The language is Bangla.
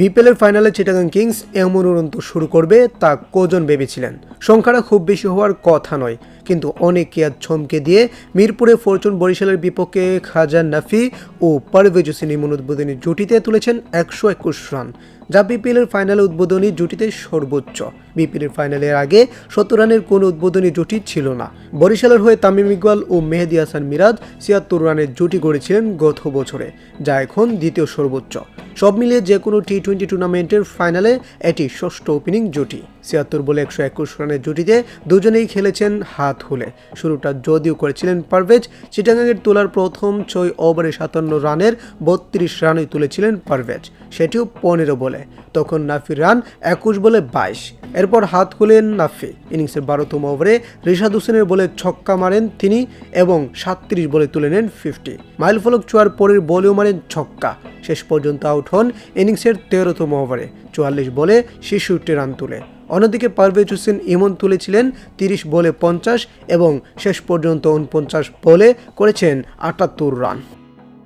বিপিএলের ফাইনালে চিটাগাং কিংস এমন উড়ন্ত শুরু করবে তা কজন ভেবেছিলেন? সংখ্যাটা খুব বেশি হওয়ার কথা নয়, কিন্তু অনেকে আজ ছমকে দিয়ে মিরপুরে ফরচুন বরিশালের বিপক্ষে খাজা নাফি ও পারভেজ হোসেন ইমন উদ্বোধনী জুটিতে তুলেছেন একশো একুশ রান। যা বিপিএলের ফাইনালে উদ্বোধনী জুটিতে সর্বোচ্চ। বিপিএলের ফাইনালের আগে সত্তর রানের কোনো উদ্বোধনী জুটি ছিল না। বরিশালের হয়ে তামিম ইকবাল ও মেহেদি হাসান মিরাজ ছিয়াত্তর রানের জুটি গড়েছিলেন গত বছরে, যা এখন দ্বিতীয় সর্বোচ্চ। সব মিলিয়ে যে কোনো টি টোয়েন্টি টুর্নামেন্টের ফাইনালে এটি ষষ্ঠ ওপেনিং জুটি। ছিয়াত্তর বলে একশো একুশ রানের জুটিতে দুজনেই খেলেছেন হাত হলে। শুরুটা যদিও করেছিলেন পারভেজ, চিটাগাংয়ের তোলার প্রথম ছয় ওভারে সাতান্ন রানের বত্রিশ রানই তুলেছিলেন পারভেজ, সেটিও পনেরো বলে। তখন নাফির রান একুশ বলে বাইশ। এরপর হাত খুলেন নাফি। ইনিংসের বারোতম ওভারে রিশাদ হোসেনের বলে ছক্কা মারেন তিনি এবং সাতত্রিশ বলে তুলে নেন ফিফটি। মাইল ফলক চুয়ার পরের বলেও মারেন ছক্কা। শেষ পর্যন্ত আউট হন ইনিংসের তেরোতম ওভারে, চুয়াল্লিশ বলে ছেষট্টি রান তুলে। অন্যদিকে পারভেজ হোসেন ইমন তুলেছিলেন তিরিশ বলে পঞ্চাশ এবং শেষ পর্যন্ত উনপঞ্চাশ বলে করেছেন আটাত্তর রান।